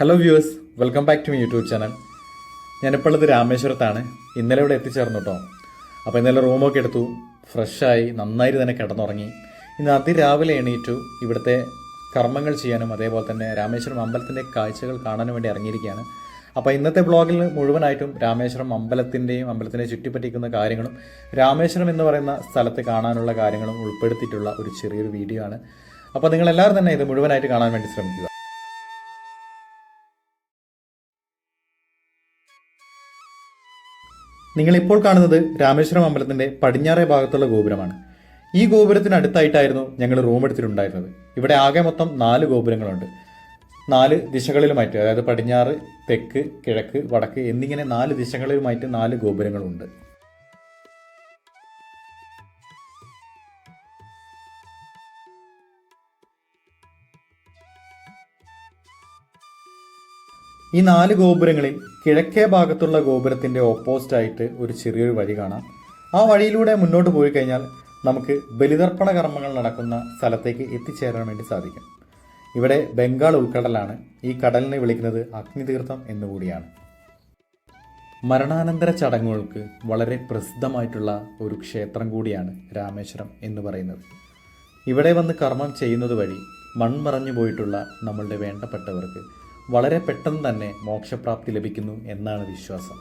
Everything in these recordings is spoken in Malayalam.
Hello viewers welcome back to my YouTube channel ഞാനിപ്പോൾ ഉള്ളത് രാമേശ്വരത്താണ്. ഇന്നലെ ഇവിടെ എത്തിച്ചേർന്നു കേട്ടോ അപ്പോൾ ഇന്നലെ റൂമൊക്കെ എടുത്തു. ഫ്രഷായി നന്നായിട്ട് തന്നെ കിടന്നുറങ്ങി. ഇന്ന് അതിരാവിലെ എണീറ്റു. ഇവിടുത്തെ കർമ്മങ്ങൾ ചെയ്യാനും അതേപോലെ തന്നെ രാമേശ്വരം അമ്പലത്തിന്റെ കാഴ്ചകൾ കാണാനും വേണ്ടി ഇറങ്ങിയിരിക്കുകയാണ്. അപ്പോൾ ഇന്നത്തെ ബ്ലോഗിൽ മുഴുവനായിട്ടും രാമേശ്വരം അമ്പലത്തിന്റെയും അമ്പലത്തിനെ ചുറ്റിപ്പറ്റിക്കുന്ന കാര്യങ്ങളും രാമേശ്വരം എന്ന് പറയുന്ന സ്ഥലത്ത് കാണാനുള്ള കാര്യങ്ങളും ഉൾപ്പെടുത്തിയിട്ടുള്ള ഒരു ചെറിയൊരു വീഡിയോ ആണ്. അപ്പോൾ നിങ്ങളെല്ലാവരും തന്നെ ഇത് മുഴുവനായിട്ട് കാണാൻ വേണ്ടി ശ്രമിക്കുക. നിങ്ങൾ ഇപ്പോൾ കാണുന്നത് രാമേശ്വരം അമ്പലത്തിന്റെ പടിഞ്ഞാറേ ഭാഗത്തുള്ള ഗോപുരമാണ്. ഈ ഗോപുരത്തിന് അടുത്തായിട്ടായിരുന്നു ഞങ്ങൾ റൂം എടുത്തിട്ടുണ്ടായിരുന്നത്. ഇവിടെ ആകെ മൊത്തം നാല് ഗോപുരങ്ങളുണ്ട്. നാല് ദിശകളിലുമായിട്ട് അതായത് പടിഞ്ഞാറ് തെക്ക് കിഴക്ക് വടക്ക് എന്നിങ്ങനെ നാല് ദിശകളിലുമായിട്ട് നാല് ഗോപുരങ്ങളുണ്ട്. ഈ നാല് ഗോപുരങ്ങളിൽ കിഴക്കേ ഭാഗത്തുള്ള ഗോപുരത്തിന്റെ ഓപ്പോസിറ്റ് ആയിട്ട് ഒരു ചെറിയൊരു വഴി കാണാം. ആ വഴിയിലൂടെ മുന്നോട്ട് പോയി കഴിഞ്ഞാൽ നമുക്ക് ബലിതർപ്പണ കർമ്മങ്ങൾ നടക്കുന്ന സ്ഥലത്തേക്ക് എത്തിച്ചേരാൻ വേണ്ടി സാധിക്കും. ഇവിടെ ബംഗാൾ ഉൾക്കടലാണ്. ഈ കടലിനെ വിളിക്കുന്നത് അഗ്നിതീർത്ഥം എന്നുകൂടിയാണ് മരണാനന്തര ചടങ്ങുകൾക്ക് വളരെ പ്രസിദ്ധമായിട്ടുള്ള ഒരു ക്ഷേത്രം കൂടിയാണ് രാമേശ്വരം എന്ന് പറയുന്നത്. ഇവിടെ വന്ന് കർമ്മം ചെയ്യുന്നത് വഴി മൺമറഞ്ഞു പോയിട്ടുള്ള നമ്മളുടെ വേണ്ടപ്പെട്ടവർക്ക് വളരെ പെട്ടെന്ന് തന്നെ മോക്ഷപ്രാപ്തി ലഭിക്കുന്നു എന്നാണ് വിശ്വാസം.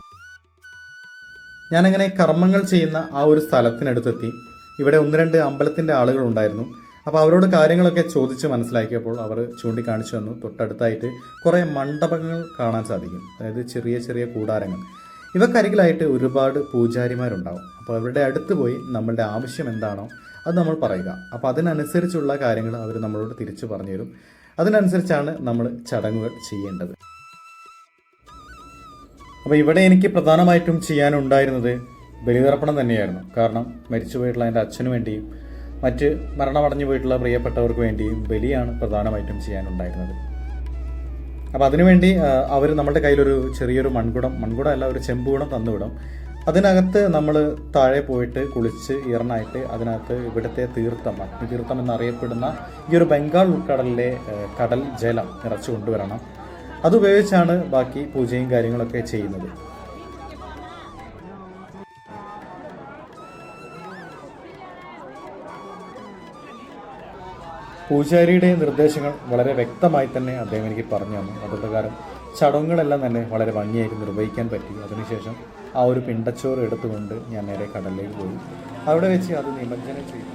ഞാനങ്ങനെ കർമ്മങ്ങൾ ചെയ്യുന്ന ആ ഒരു സ്ഥലത്തിനടുത്തെത്തി. ഇവിടെ ഒന്ന് രണ്ട് അമ്പലത്തിന്റെ ആളുകളുണ്ടായിരുന്നു അപ്പോൾ അവരോട് കാര്യങ്ങളൊക്കെ ചോദിച്ച് മനസ്സിലാക്കിയപ്പോൾ അവർ ചൂണ്ടിക്കാണിച്ചു തന്നു. തൊട്ടടുത്തായിട്ട് കുറേ മണ്ഡപങ്ങൾ കാണാൻ സാധിക്കും. അതായത് ചെറിയ ചെറിയ കൂടാരങ്ങൾ. ഇവക്കരികിലായിട്ട് ഒരുപാട് പൂജാരിമാരുണ്ടാവും. അപ്പോൾ അവരുടെ അടുത്ത് പോയി നമ്മളുടെ ആവശ്യം എന്താണോ അത് നമ്മൾ പറയുക. അപ്പോൾ അതിനനുസരിച്ചുള്ള കാര്യങ്ങൾ അവർ നമ്മളോട് തിരിച്ചു പറഞ്ഞു തരും അതിനനുസരിച്ചാണ് നമ്മൾ ചടങ്ങുകൾ ചെയ്യേണ്ടത്. അപ്പോൾ ഇവിടെ എനിക്ക് പ്രധാനമായിട്ടും ചെയ്യാനുണ്ടായിരുന്നത് ബലിതർപ്പണം തന്നെയായിരുന്നു. കാരണം മരിച്ചുപോയിട്ടുള്ള എന്റെ അച്ഛനു വേണ്ടിയും മറ്റ് മരണമടഞ്ഞു പോയിട്ടുള്ള പ്രിയപ്പെട്ടവർക്ക് വേണ്ടിയും ബലിയാണ് പ്രധാനമായിട്ടും ചെയ്യാനുണ്ടായിരുന്നത്. അപ്പോൾ അതിനുവേണ്ടി അവർ നമ്മുടെ കയ്യിലൊരു ചെറിയൊരു മൺകുടം മൺകുടം അല്ല ഒരു ചെമ്പുകുടം തന്നുവിടും. അതിനകത്ത് നമ്മൾ താഴെ പോയിട്ട് കുളിച്ച് ഈറനായിട്ട് അതിനകത്ത് ഇവിടുത്തെ തീർത്ഥം അഗ്നിതീർത്ഥം എന്നറിയപ്പെടുന്ന ഈ ഒരു ബംഗാൾ ഉൾക്കടലിലെ കടൽ ജലം നിറച്ചു കൊണ്ടുവരണം. അതുപയോഗിച്ചാണ് ബാക്കി പൂജയും കാര്യങ്ങളൊക്കെ ചെയ്യുന്നത്. പൂജാരിയുടെ നിർദ്ദേശങ്ങൾ വളരെ വ്യക്തമായി തന്നെ അദ്ദേഹം എനിക്ക് പറഞ്ഞു തന്നു. അതുപ്രകാരം ചടങ്ങുകളെല്ലാം തന്നെ വളരെ ഭംഗിയായിട്ട് നിർവഹിക്കാൻ പറ്റി. അതിനുശേഷം ആ ഒരു പിണ്ടച്ചോറ് എടുത്തുകൊണ്ട് ഞാൻ നേരെ കടലിലേക്ക് പോയി. അവിടെ വെച്ച് അത് നിമജ്ജനം ചെയ്തു.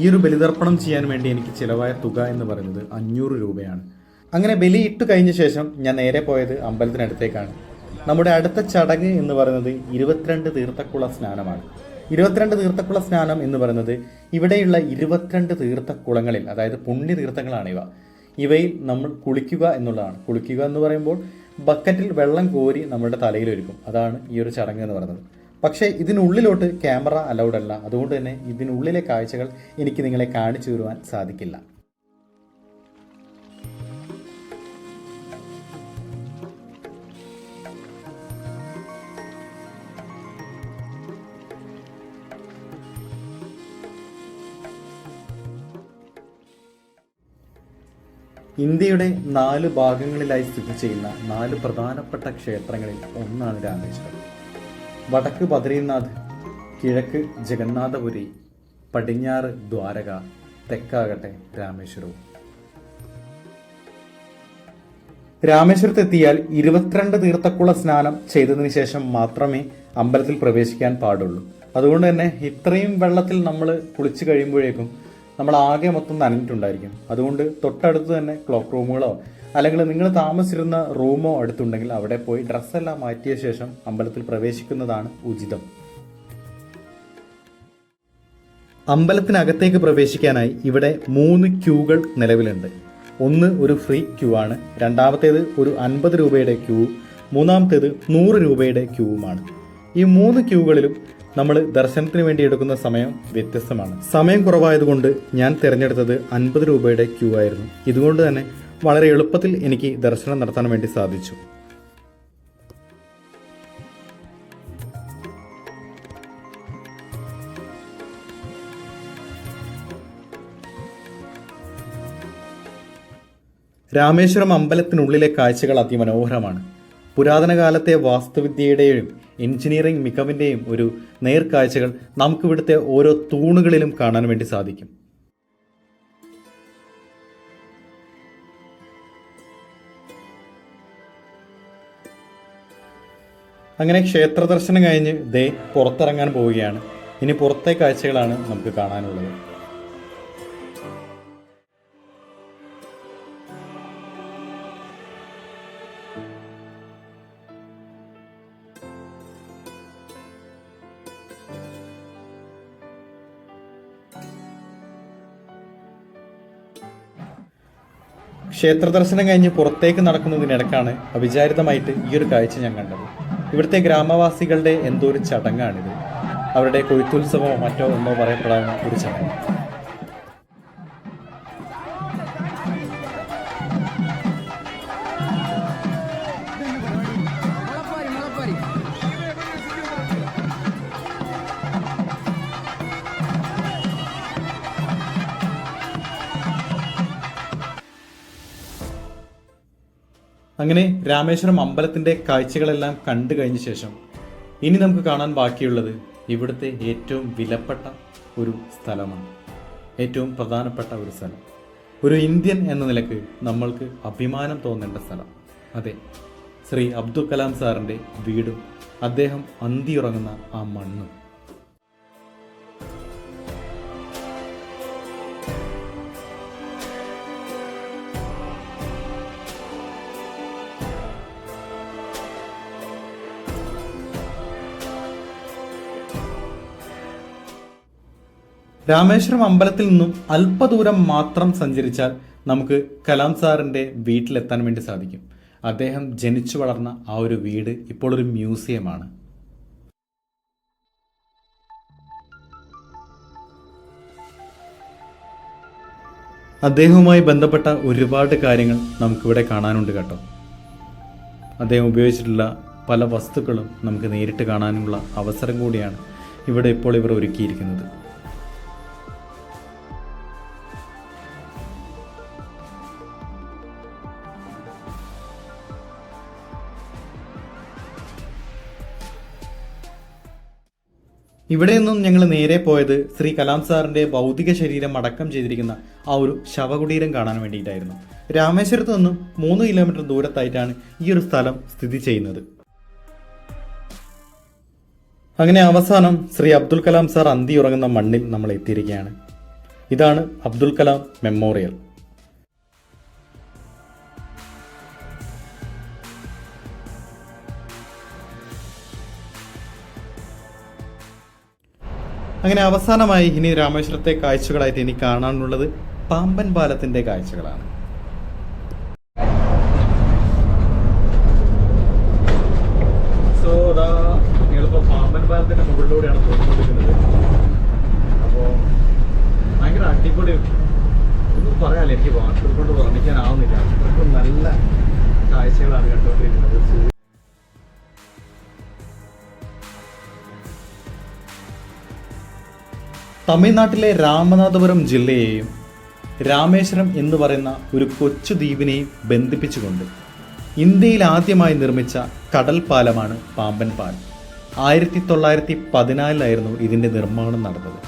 ഈ ഒരു ബലിതർപ്പണം ചെയ്യാൻ വേണ്ടി എനിക്ക് ചിലവായ തുക എന്ന് പറയുന്നത് അഞ്ഞൂറ് രൂപയാണ്. അങ്ങനെ ബലി ഇട്ട് കഴിഞ്ഞ ശേഷം ഞാൻ നേരെ പോയത് അമ്പലത്തിനടുത്തേക്കാണ് നമ്മുടെ അടുത്ത ചടങ്ങ് എന്ന് പറയുന്നത് ഇരുപത്തിരണ്ട് തീർത്ഥക്കുള സ്നാനമാണ്. ഇരുപത്തിരണ്ട് തീർത്ഥക്കുള സ്നാനം എന്ന് പറയുന്നത് ഇവിടെയുള്ള ഇരുപത്തിരണ്ട് തീർത്ഥക്കുളങ്ങളിൽ അതായത് പുണ്യ തീർത്ഥങ്ങളാണ് ഇവ. ഇവയിൽ നമ്മൾ കുളിക്കുക എന്നുള്ളതാണ്. കുളിക്കുക എന്ന് പറയുമ്പോൾ ബക്കറ്റിൽ വെള്ളം കോരി നമ്മുടെ തലയിൽ ഒരുക്കും. അതാണ് ഈ ഒരു ചടങ്ങ് എന്ന് പറയുന്നത്. പക്ഷേ ഇതിനുള്ളിലോട്ട് ക്യാമറ അലൗഡ് അല്ല. അതുകൊണ്ട് തന്നെ ഇതിനുള്ളിലെ കാഴ്ചകൾ എനിക്ക് നിങ്ങളെ കാണിച്ചു തരുവാൻ സാധിക്കില്ല. ഇന്ത്യയുടെ നാല് ഭാഗങ്ങളിലായി സ്ഥിതി ചെയ്യുന്ന നാല് പ്രധാനപ്പെട്ട ക്ഷേത്രങ്ങളിൽ ഒന്നാണ് രാമേശ്വരം. വടക്ക് ബദ്രീനാഥ് കിഴക്ക് ജഗന്നാഥപുരി പടിഞ്ഞാറ് ദ്വാരക തെക്കാകട്ടെ രാമേശ്വരവും. രാമേശ്വരത്തെത്തിയാൽ ഇരുപത്തിരണ്ട് തീർത്ഥക്കുള സ്നാനം ചെയ്തതിന് ശേഷം മാത്രമേ അമ്പലത്തിൽ പ്രവേശിക്കാൻ പാടുള്ളൂ. അതുകൊണ്ട് തന്നെ ഇത്രയും വെള്ളത്തിൽ നമ്മൾ കുളിച്ചു കഴിയുമ്പോഴേക്കും നമ്മൾ ആകെ മൊത്തം നനഞ്ഞിട്ടുണ്ടായിരിക്കും. അതുകൊണ്ട് തൊട്ടടുത്ത് തന്നെ ക്ലോക്ക് റൂമുകളോ അല്ലെങ്കിൽ നിങ്ങൾ താമസിച്ചിരുന്ന റൂമോ അടുത്തുണ്ടെങ്കിൽ അവിടെ പോയി ഡ്രസ്സെല്ലാം മാറ്റിയ ശേഷം അമ്പലത്തിൽ പ്രവേശിക്കുന്നതാണ് ഉചിതം. അമ്പലത്തിനകത്തേക്ക് പ്രവേശിക്കാനായി ഇവിടെ മൂന്ന് ക്യൂകൾ നിലവിലുണ്ട്. ഒന്ന് ഒരു ഫ്രീ ക്യൂ ആണ്. രണ്ടാമത്തേത് ഒരു അൻപത് രൂപയുടെ ക്യൂ മൂന്നാമത്തേത് നൂറ് രൂപയുടെ ക്യൂവുമാണ് ഈ മൂന്ന് ക്യൂകളിലും നമ്മൾ ദർശനത്തിന് വേണ്ടി എടുക്കുന്ന സമയം വ്യത്യസ്തമാണ്. സമയം കുറവായതുകൊണ്ട് ഞാൻ തിരഞ്ഞെടുത്തത് അൻപത് രൂപയുടെ ക്യൂ ആയിരുന്നു. ഇതുകൊണ്ട് തന്നെ വളരെ എളുപ്പത്തിൽ എനിക്ക് ദർശനം നടത്താൻ വേണ്ടി സാധിച്ചു. രാമേശ്വരം അമ്പലത്തിനുള്ളിലെ കാഴ്ചകൾ അതിമനോഹരമാണ്. പുരാതന കാലത്തെ വാസ്തുവിദ്യയുടെയും എഞ്ചിനീയറിംഗ് മികവിന്റെയും ഒരു നേർക്കാഴ്ചകൾ നമുക്കിവിടുത്തെ ഓരോ തൂണുകളിലും കാണാൻ വേണ്ടി സാധിക്കും. അങ്ങനെ ക്ഷേത്ര ദർശനം കഴിഞ്ഞ് ദേ പുറത്തിറങ്ങാൻ പോവുകയാണ്. ഇനി പുറത്തെ കാഴ്ചകളാണ് നമുക്ക് കാണാനുള്ളത്. ക്ഷേത്ര ദർശനം കഴിഞ്ഞ് പുറത്തേക്ക് നടക്കുന്നതിനിടക്കാണ് അവിചാരിതമായിട്ട് ഈ ഒരു കാഴ്ച ഞാൻ കണ്ടത്. ഇവിടുത്തെ ഗ്രാമവാസികളുടെ എന്തോ ഒരു ചടങ്ങാണിത്. അവരുടെ കൊയ്ത്തുത്സവമോ മറ്റോ എന്നോ പറയപ്പെടാവുന്ന ഒരു ചടങ്ങ്. അങ്ങനെ രാമേശ്വരം അമ്പലത്തിന്റെ കാഴ്ചകളെല്ലാം കണ്ടു കഴിഞ്ഞ ശേഷം ഇനി നമുക്ക് കാണാൻ ബാക്കിയുള്ളത് ഇവിടുത്തെ ഏറ്റവും വിലപ്പെട്ട ഒരു സ്ഥലമാണ്. ഏറ്റവും പ്രധാനപ്പെട്ട ഒരു സ്ഥലം. ഒരു ഇന്ത്യൻ എന്ന നിലയ്ക്ക് നമ്മൾക്ക് അഭിമാനം തോന്നേണ്ട സ്ഥലം. അതെ ശ്രീ അബ്ദുൽ കലാം സാറിന്റെ വീടും അദ്ദേഹം അന്തിയുറങ്ങുന്ന ആ മണ്ണും. രാമേശ്വരം അമ്പലത്തിൽ നിന്നും അല്പദൂരം മാത്രം സഞ്ചരിച്ചാൽ നമുക്ക് കലാം സാറിന്റെ വീട്ടിലെത്താൻ വേണ്ടി സാധിക്കും. അദ്ദേഹം ജനിച്ചു വളർന്ന ആ ഒരു വീട് ഇപ്പോൾ ഒരു മ്യൂസിയമാണ്. അദ്ദേഹവുമായി ബന്ധപ്പെട്ട ഒരുപാട് കാര്യങ്ങൾ നമുക്കിവിടെ കാണാനുണ്ട് കേട്ടോ. അദ്ദേഹം ഉപയോഗിച്ചിട്ടുള്ള പല വസ്തുക്കളും നമുക്ക് നേരിട്ട് കാണാനുള്ള അവസരം കൂടിയാണ് ഇവിടെ ഇപ്പോൾ ഇവർ ഒരുക്കിയിരിക്കുന്നത്. ഇവിടെ നിന്നും ഞങ്ങൾ നേരെ പോയത് ശ്രീ കലാം സാറിന്റെ ഭൗതിക ശരീരം അടക്കം ചെയ്തിരിക്കുന്ന ആ ഒരു ശവകുടീരം കാണാൻ വേണ്ടിയിട്ടായിരുന്നു. രാമേശ്വരത്ത് നിന്നും മൂന്ന് കിലോമീറ്റർ ദൂരത്തായിട്ടാണ് ഈ ഒരു സ്ഥലം സ്ഥിതി ചെയ്യുന്നത്. അങ്ങനെ അവസാനം ശ്രീ അബ്ദുൽ കലാം സാർ അന്തി ഉറങ്ങുന്ന മണ്ണിൽ നമ്മൾ എത്തിയിരിക്കുകയാണ് ഇതാണ് അബ്ദുൽ കലാം മെമ്മോറിയൽ. അങ്ങനെ അവസാനമായി ഇനി രാമേശ്വരത്തെ കാഴ്ചകളായിട്ട് ഇനി കാണാനുള്ളത് പാമ്പൻ പാലത്തിന്റെ കാഴ്ചകളാണ്. സോ പാമ്പൻ അപ്പോൾ അടിപൊളി എനിക്ക് വാക്കുകൾ കൊണ്ട് വർണിക്കാനാവുന്നില്ല. അത്രക്കും നല്ല കാഴ്ചകളാണ് കണ്ടുകൊണ്ടിരിക്കുന്നത്. തമിഴ്നാട്ടിലെ രാമനാഥപുരം ജില്ലയെയും രാമേശ്വരം എന്ന് പറയുന്ന ഒരു കൊച്ചു ദ്വീപിനെയും ബന്ധിപ്പിച്ചുകൊണ്ട് ഇന്ത്യയിൽ ആദ്യമായി നിർമ്മിച്ച കടൽ പാലമാണ് പാമ്പൻ പാലം ആയിരത്തി തൊള്ളായിരത്തി പതിനാലിലായിരുന്നു ഇതിന്റെ നിർമ്മാണം നടന്നത്.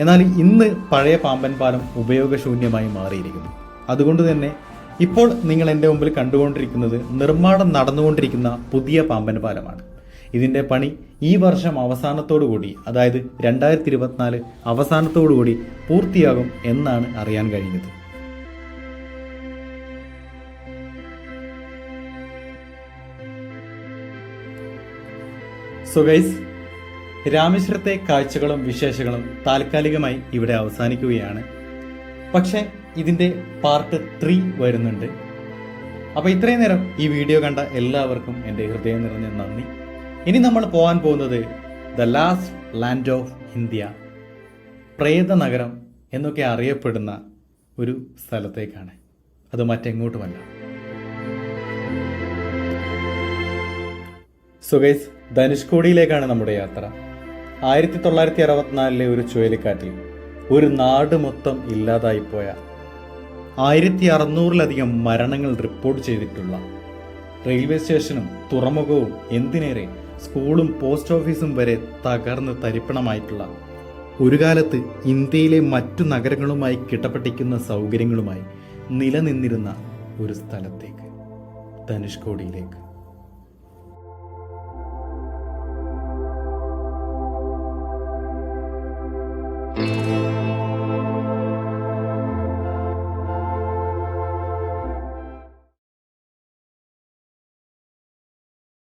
എന്നാൽ ഇന്ന് പഴയ പാമ്പൻ പാലം ഉപയോഗശൂന്യമായി മാറിയിരിക്കുന്നു. അതുകൊണ്ട് തന്നെ ഇപ്പോൾ നിങ്ങൾ എന്റെ മുമ്പിൽ കണ്ടുകൊണ്ടിരിക്കുന്നത് നിർമ്മാണം നടന്നുകൊണ്ടിരിക്കുന്ന പുതിയ പാമ്പൻ പാലമാണ്. ഇതിന്റെ പണി ഈ വർഷം അവസാനത്തോടുകൂടി അതായത് രണ്ടായിരത്തി ഇരുപത്തിനാല് അവസാനത്തോടുകൂടി പൂർത്തിയാകും എന്നാണ് അറിയാൻ കഴിഞ്ഞത്. സോ ഗൈസ് രാമേശ്വരത്തെ കാഴ്ചകളും വിശേഷങ്ങളും താൽക്കാലികമായി ഇവിടെ അവസാനിക്കുകയാണ്. പക്ഷേ ഇതിന്റെ പാർട്ട് ത്രീ വരുന്നുണ്ട്. അപ്പോൾ ഇത്രയും നേരം ഈ വീഡിയോ കണ്ട എല്ലാവർക്കും എന്റെ ഹൃദയം നിറഞ്ഞ നന്ദി. ഇനി നമ്മൾ പോകാൻ പോകുന്നത് the last land of India പ്രേത നഗരം എന്നൊക്കെ അറിയപ്പെടുന്ന ഒരു സ്ഥലത്തേക്കാണ്. അത് മറ്റെങ്ങോട്ടുമല്ല സുഗൈസ് ധനുഷ്കോടിയിലേക്കാണ് നമ്മുടെ യാത്ര. ആയിരത്തി തൊള്ളായിരത്തി അറുപത്തിനാലിലെ ഒരു ചുഴലിക്കാറ്റിൽ ഒരു നാട് മൊത്തം ഇല്ലാതായിപ്പോയ ആയിരത്തി അറുന്നൂറിലധികം മരണങ്ങൾ റിപ്പോർട്ട് ചെയ്തിട്ടുള്ള റെയിൽവേ സ്റ്റേഷനും തുറമുഖവും എന്തിനേറെ സ്കൂളും പോസ്റ്റ് ഓഫീസും വരെ തകർന്ന് തരിപ്പണമായിട്ടുള്ള ഒരു കാലത്ത് ഇന്ത്യയിലെ മറ്റു നഗരങ്ങളുമായി കിട്ടപ്പെട്ടിക്കുന്ന സൗകര്യങ്ങളുമായി നിലനിന്നിരുന്ന ഒരു സ്ഥലത്തേക്ക് ധനുഷ്കോടിയിലേക്ക്.